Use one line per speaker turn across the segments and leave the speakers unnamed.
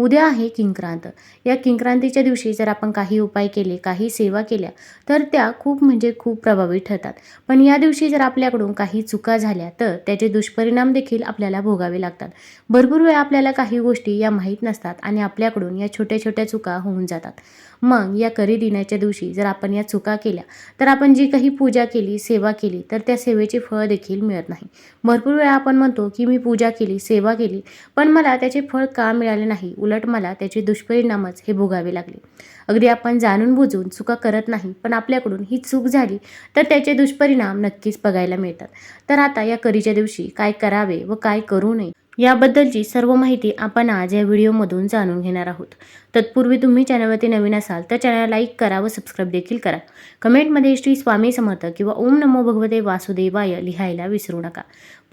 उद्या आहे किंक्रांत. या किंक्रांतीच्या दिवशी जर आपण काही उपाय केले काही सेवा केल्या तर त्या खूप म्हणजे खूप प्रभावी ठरतात. पण या दिवशी जर आपल्याकडून काही चुका झाल्या तर त्याचे दुष्परिणाम देखील आपल्याला भोगावे लागतात. भरपूर वेळा आपल्याला काही गोष्टी या माहीत नसतात आणि आपल्याकडून या छोट्या छोट्या चुका होऊन जातात. मग या करी दिनाच्या दिवशी जर आपण या चुका केल्या तर आपण जी काही पूजा केली सेवा केली तर त्या सेवेचे फळ देखील मिळत नाही. भरपूर वेळा आपण म्हणतो की मी पूजा केली सेवा केली पण मला त्याचे फळ का मिळाले नाही? उलट मला त्याचे दुष्परिणामच हे भोगावे लागले. अगदी आपण जाणून बुजून चुका करत नाही पण आपल्याकडून ही चूक झाली तर त्याचे दुष्परिणाम नक्कीच बघायला मिळतात. तर आता या करीच्या दिवशी काय करावे व काय करू नये याबद्दलची सर्व माहिती आपण आज या व्हिडिओमधून जाणून घेणार आहोत. तत्पूर्वी तुम्ही चॅनलवरती नवीन असाल तर चॅनलला लाईक करा व सबस्क्राईब देखील करा. कमेंटमध्ये श्री स्वामी समर्थ किंवा ओम नमो भगवते वासुदेवाय लिहायला विसरू नका.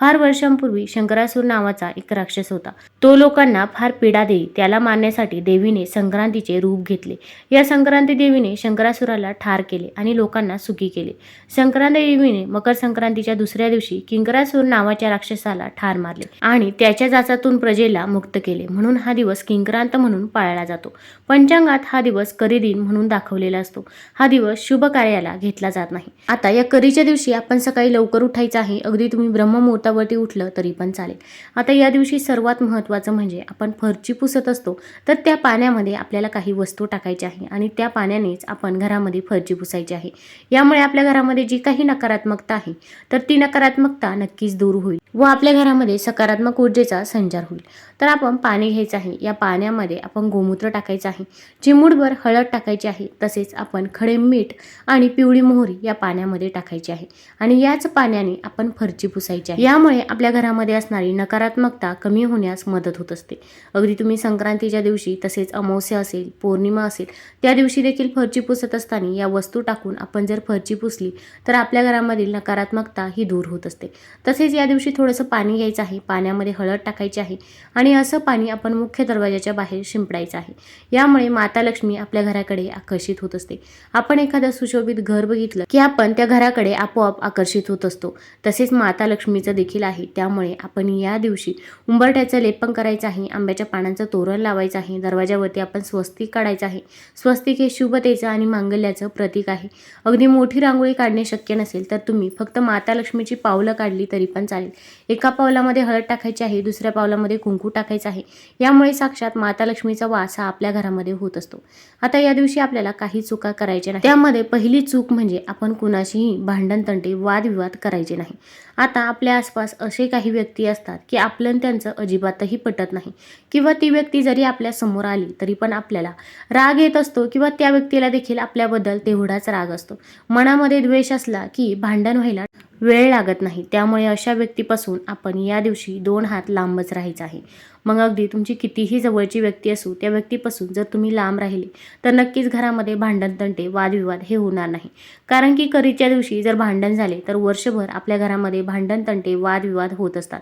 फार वर्षांपूर्वी शंकरासूर नावाचा एक राक्षस होता. तो लोकांना फार पीडा देई त्याला मारण्यासाठी देवीने संक्रांतीचे रूप घेतले. या संक्रांती देवीने शंकरासुराला ठार केले आणि लोकांना सुखी केले. संक्रांती देवीने मकर संक्रांतीच्या दुसऱ्या दिवशी किंकरासूर नावाच्या राक्षसाला ठार मारले आणि त्याच्या जाचातून प्रजेला मुक्त केले. म्हणून हा दिवस किंक्रांत म्हणून पाळला जातो. पंचांगात हा दिवस करी दिन म्हणून दाखवलेला असतो. हा दिवस शुभ कार्याला घेतला जात नाही. आता या करीच्या दिवशी आपण सकाळी लवकर उठायचं आहे. अगदी तुम्ही ब्रह्ममुहूर्तावरती उठलं तरी पण चालेल. आता या दिवशी सर्वात महत्त्वाचं म्हणजे आपण फरची पुसत असतो तर त्या पाण्यामध्ये आपल्याला काही वस्तू टाकायच्या आहे आणि त्या पाण्यानेच आपण घरामध्ये फरची पुसायची आहे. यामुळे आपल्या घरामध्ये जी काही नकारात्मकता आहे तर ती नकारात्मकता नक्कीच दूर होईल व आपल्या घरामध्ये सकारात्मक ऊर्जेचा संचार होईल. तर आपण पाणी घ्यायचं आहे. या पाण्यामध्ये आपण गोमूत्र टाकायचं आहे. चिमूडभर हळद टाकायची आहे. तसेच आपण खडे मीठ आणि पिवळी मोहरी या पाण्यामध्ये टाकायची आहे. आणि याच पाण्याने आपण फरची पुसायची आहे. त्यामुळे आपल्या घरामध्ये असणारी नकारात्मकता कमी होण्यास मदत होत असते. अगदी तुम्ही संक्रांतीच्या दिवशी तसेच अमावस्या असेल पौर्णिमा असेल त्या दिवशी देखील फरची पुसत असताना या वस्तू टाकून आपण जर फरची पुसली तर आपल्या घरामधील नकारात्मकता ही दूर होत असते. तसेच या दिवशी थोडंसं पाणी घ्यायचं आहे. पाण्यामध्ये हळद टाकायची आहे आणि असं पाणी आपण मुख्य दरवाजाच्या बाहेर शिंपडायचं आहे. यामुळे माता लक्ष्मी आपल्या घराकडे आकर्षित होत असते. आपण एखादं सुशोभित घर बघितलं की आपण त्या घराकडे आपोआप आकर्षित होत असतो. तसेच माता लक्ष्मीचं देखील आहे. त्यामुळे आपण या दिवशी उंबरट्याचं लेपन करायचं आहे आंब्याच्या पानांचं तोरण लावायचं आहे दरवाजावरती आपण स्वस्तिक काढायचं आहे. स्वस्तिक हे शुभतेचं आणि मांगल्याचं प्रतीक आहे. अगदी मोठी रांगोळी काढणे शक्य नसेल तर तुम्ही फक्त माता लक्ष्मीची पावलं काढली तरी पण चालेल. एका पावलामध्ये हळद टाकायची आहे दुसऱ्या पावलामध्ये कुंकू टाकायचं आहे. यामुळे साक्षात माता लक्ष्मीचा वास हा आपल्या घरामध्ये होत असतो. आता या दिवशी आपल्याला काही चुका करायच्या नाही त्यामध्ये पहिली चूक म्हणजे आपण कुणाशीही भांडण तंटे वादविवाद करायचे नाही. आता आपल्या आसपास असे काही व्यक्ती असतात की आपलं त्यांचं अजिबातही पटत नाही. किंवा ती व्यक्ती जरी आपल्यासमोर आली तरी पण आपल्याला राग येत असतो किंवा त्या व्यक्तीला देखील आपल्याबद्दल तेवढाच राग असतो. मनामध्ये द्वेष असला की भांडण व्हायला वेळ लागत नाही. त्यामुळे अशा व्यक्तीपासून आपण या दिवशी दोन हात लांबच राहायचं आहे. मग अगदी तुमची कितीही जवळची व्यक्ती असू त्या व्यक्तीपासून जर तुम्ही लांब राहिले तर नक्कीच घरामध्ये भांडण तंटे वादविवाद हे होणार नाही. कारण की करीच्या दिवशी जर भांडण झाले तर वर्षभर आपल्या घरामध्ये भांडण तंटे वादविवाद होत असतात.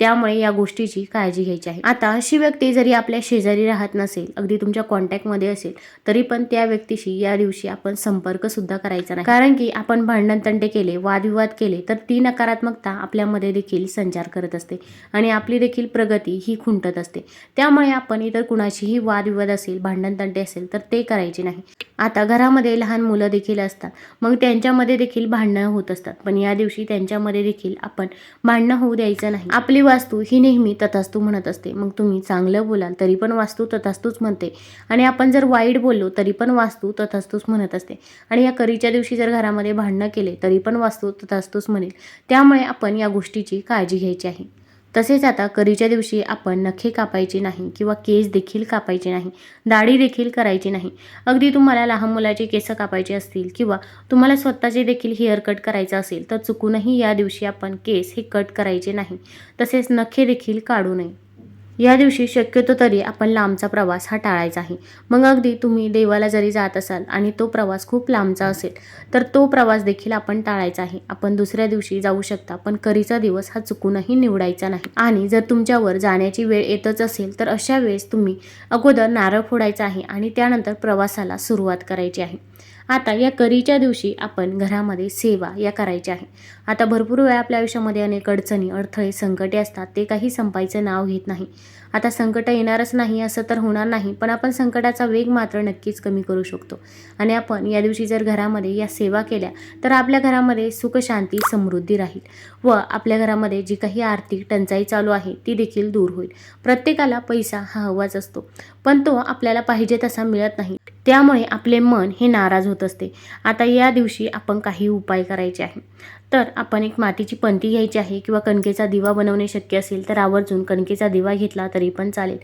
त्यामुळे या गोष्टीची काळजी घ्यायची आहे. आता अशी व्यक्ती जरी आपल्या शेजारी राहत नसेल अगदी तुमच्या कॉन्टॅक्टमध्ये असेल तरी पण त्या व्यक्तीशी या दिवशी आपण संपर्क सुद्धा करायचा नाही. कारण की आपण भांडण तंटे केले वादविवाद केले तर ती नकारात्मकता आपल्यामध्ये देखील संचार करत असते आणि आपली देखील प्रगती ही खुंटत असते. त्यामुळे आपण इतर कुणाशीही वादविवाद असेल भांडण तंटे असेल तर ते करायचे नाही. आता घरामध्ये लहान मुलं देखील असतात. मग त्यांच्यामध्ये देखील भांडणं होत असतात. पण या दिवशी त्यांच्यामध्ये देखील आपण भांडणं होऊ द्यायचं नाही. आपली वास्तू ही नेहमी तथास्तू म्हणत असते. मग तुम्ही चांगलं बोलाल तरी पण वास्तू तथास्तूच म्हणते. आणि आपण जर वाईट बोललो तरी पण वास्तू तथास्तूच म्हणत असते. आणि या करीच्या दिवशी जर घरामध्ये भांडणं केले तरी पण वास्तू तथास्तूच म्हणेल. त्यामुळे आपण या गोष्टीची काळजी घ्यायची आहे. तसेच आता करीच्या दिवशी आपण नखे कापायचे नाही किंवा केस देखील कापायचे नाही दाढी देखील करायची नाही. अगदी तुम्हाला लहान मुलाचे केस कापायचे असतील किंवा तुम्हाला स्वतःचे देखील हेअर कट करायचं असेल तर चुकूनही या दिवशी आपण केस हे कट करायचे नाही. तसेच नखे देखील काढू नये. या दिवशी शक्यतो तरी आपण लांबचा प्रवास हा टाळायचा आहे. मग अगदी तुम्ही देवाला जरी जात असाल आणि तो प्रवास खूप लांबचा असेल तर तो प्रवास देखील आपण टाळायचा आहे. आपण दुसऱ्या दिवशी जाऊ शकता पण करीचा दिवस हा चुकूनही निवडायचा नाही. आणि जर तुमच्यावर जाण्याची वेळ येतच असेल तर अशा वेळेस तुम्ही अगोदर नारळ फोडायचा आहे आणि त्यानंतर प्रवासाला सुरुवात करायची आहे. आता या करीच्या दिवशी आपण घरामध्ये सेवा या करायच्या आहे. आता भरपूर वेळा आपल्या आयुष्यामध्ये अनेक अडचणी अडथळे संकटे असतात. ते काही संपायचं नाव घेत नाही. आता संकट येणारच नाही असं तर होणार नाही पण आपण संकटाचा वेग मात्र नक्कीच कमी करू शकतो. आणि आपण या दिवशी जर घरामध्ये या सेवा केल्या तर आपल्या घरामध्ये सुखशांती समृद्धी राहील व आपल्या घरामध्ये जी काही आर्थिक टंचाई चालू आहे ती देखील दूर होईल. प्रत्येकाला पैसा हा हवाच असतो पण तो आपल्याला पाहिजे तसा मिळत नाही. त्यामुळे आपले मन हे नाराज होते. असते. आता या दिवशी आपण काही उपाय करायचे आहे. तर आपण एक मातीची पंती घ्यायची आहे किंवा कणकेचा दिवा बनवणे शक्य असेल तर आवर्जून कणकेचा दिवा घेतला तरी पण चालेल.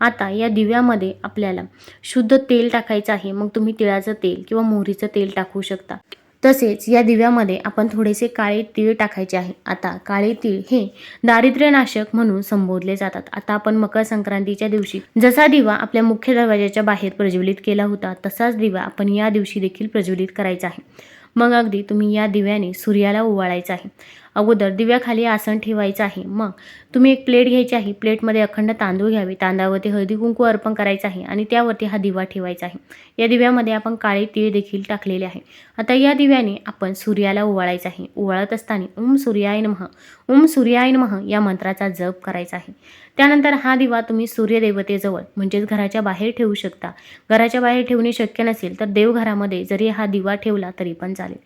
आता या दिव्यामध्ये आपल्याला शुद्ध तेल टाकायचं आहे. मग तुम्ही तिळाचं तेल किंवा मोहरीचं तेल टाकू शकता. तसेच या दिव्यामध्ये आपण थोडेसे काळे तीळ टाकायचे आहे. आता काळे तीळ हे दारिद्र्यनाशक म्हणून संबोधले जातात. आता आपण मकर संक्रांतीच्या दिवशी जसा दिवा आपल्या मुख्य दरवाजाच्या बाहेर प्रज्वलित केला होता तसाच दिवा आपण या दिवशी देखील प्रज्वलित करायचा आहे. मग अगदी तुम्ही या दिव्याने सूर्याला ओवाळायचं आहे. अगोदर दिव्याखाली आसन ठेवायचं आहे. मग तुम्ही एक प्लेट घ्यायची आहे. प्लेटमध्ये अखंड तांदूळ घ्यावे. तांदळावरती हळदी कुंकू अर्पण करायचं आहे आणि त्यावरती हा दिवा ठेवायचा आहे. या दिव्यामध्ये आपण काळे तीळ देखील टाकलेले आहे. आता या दिव्याने आपण सूर्याला ओवाळायचं आहे. ओवाळत असताना ओम सूर्याय नमः. ओम सूर्याय नमः या मंत्राचा जप करायचा आहे. त्यानंतर हा दिवा तुम्ही सूर्यदेवतेजवळ म्हणजेच घराच्या बाहेर ठेवू शकता. घराच्या बाहेर ठेवणे शक्य नसेल तर देवघरामध्ये जरी हा दिवा ठेवला तरी पण चालेल.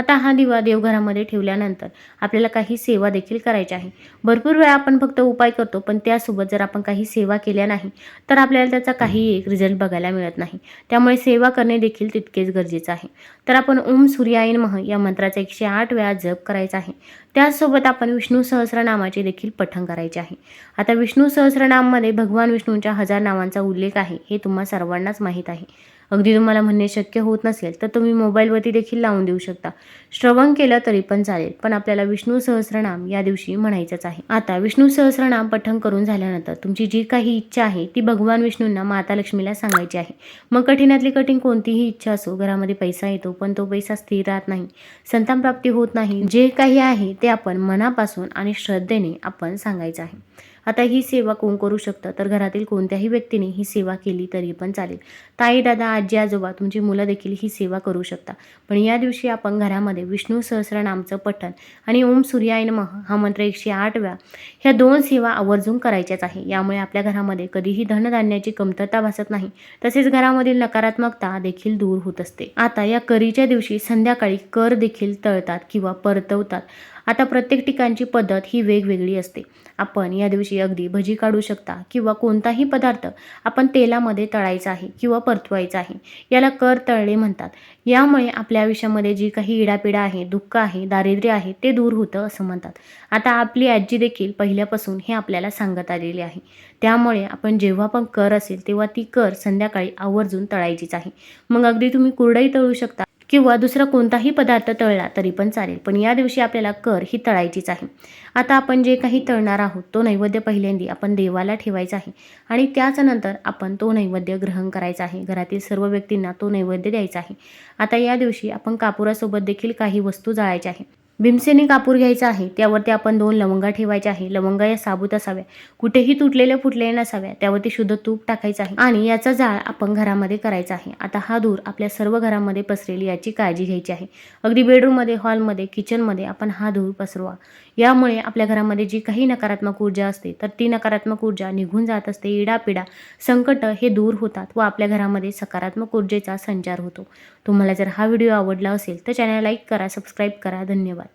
आता हा दिवा देवघरामध्ये ठेवल्यानंतर आपल्याला काही सेवा देखील करायची आहे. भरपूर वेळा आपण फक्त उपाय करतो पण त्यासोबत जर आपण काही सेवा केल्या नाही तर आपल्याला त्याचा काही एक रिझल्ट बघायला मिळत नाही. त्यामुळे सेवा करणे देखील तितकेच गरजेचं आहे. तर आपण ओम सूर्यायन मह या मंत्राचा एकशे आठ वेळा जप करायचा आहे. त्याचसोबत आपण विष्णू सहस्रनामाचे देखील पठण करायचे आहे. आता विष्णू सहस्रनाममध्ये भगवान विष्णूंच्या हजार नावांचा उल्लेख आहे हे तुम्हा सर्वांनाच माहीत आहे. अगदी तुम्हाला म्हणणे शक्य होत नसेल तर तुम्ही मोबाईलवरती देखील लावून देऊ शकता. श्रवण केलं तरी पण चालेल पण आपल्याला विष्णू सहस्रनाम या दिवशी म्हणायचंच आहे. आता विष्णू सहस्रनाम पठण करून झाल्यानंतर तुमची जी काही इच्छा आहे ती भगवान विष्णूंना माता लक्ष्मीला सांगायची आहे. मग कठीणातली कठीण कोणतीही इच्छा असो घरामध्ये पैसा येतो पण तो पैसा स्थिर राहत नाही संतान प्राप्ती होत नाही. जे काही आहे ते आपण मनापासून आणि श्रद्धेने आपण सांगायचं आहे. आता ही सेवा कोण करू शकतं? तर घरातील कोणत्याही व्यक्तीने ही सेवा केली तरी पण चालेल. ताई दादा आजी आजोबा तुमची मुलं देखील ही सेवा करू शकता. पण या दिवशी आपण घरामध्ये विष्णू सहस्रनामचं पठण आणि ओम सूर्याय नमः हा मंत्र एकशे आठ वेळा ह्या दोन सेवा आवर्जून करायच्याच आहे. यामुळे आपल्या घरामध्ये कधीही धनधान्याची कमतरता भासत नाही. तसेच घरामधील नकारात्मकता देखील दूर होत असते. आता या करीच्या दिवशी संध्याकाळी कर देखील तळतात किंवा परतवतात. आता प्रत्येक ठिकाणची पद्धत ही वेगवेगळी असते. आपण या दिवशी अगदी भजी काढू शकता किंवा कोणताही पदार्थ आपण तेलामध्ये तळायचा आहे किंवा परतवायचा आहे याला कर तळले म्हणतात. यामुळे आपल्या आयुष्यामध्ये जी काही इडापिडा आहे दुःख आहे दारिद्र्य आहे ते दूर होतं असं म्हणतात. आता आपली आजी देखील पहिल्यापासून हे आपल्याला सांगत आलेले आहे. त्यामुळे आपण जेव्हा पण कर असेल तेव्हा ती कर संध्याकाळी आवर्जून तळायचीच आहे. मग अगदी तुम्ही कुरडई तळू शकता. किंवा दुसरा कोणताही पदार्थ तळला तरी पण चालेल. पण या दिवशी आपल्याला कर ही तळायचीच आहे. आता आपण जे काही तळणार आहोत तो नैवेद्य पहिल्यांदी आपण देवाला ठेवायचा आहे आणि त्याचनंतर आपण तो नैवेद्य ग्रहण करायचा आहे. घरातील सर्व व्यक्तींना तो नैवेद्य द्यायचा आहे. आता या दिवशी आपण कापुरासोबत देखील काही वस्तू जाळायच्या आहे भीमसेने कापूर घ्यायचा आहे. त्यावरती आपण दोन लवंगा ठेवायच्या आहे. लवंगा या साबूत असाव्या. कुठेही तुटलेल्या फुटलेल्या नसाव्या. त्यावरती शुद्ध तूप टाकायचं आहे आणि याचा जाळ आपण घरामध्ये करायचा आहे. आता हा धूर आपल्या सर्व घरामध्ये पसरेल याची काळजी घ्यायची आहे. अगदी बेडरूममध्ये हॉलमध्ये किचनमध्ये आपण हा धूर पसरवा. यामुळे आपल्या घरामध्ये जी काही नकारात्मक ऊर्जा असते तर ती नकारात्मक ऊर्जा निघून जात असते. इडापिडा संकट हे दूर होतात व आपल्या घरामध्ये सकारात्मक ऊर्जेचा संचार होतो. तुम्हाला जर हा व्हिडिओ आवडला असेल तर चॅनल लाईक करा सबस्क्राईब करा. धन्यवाद.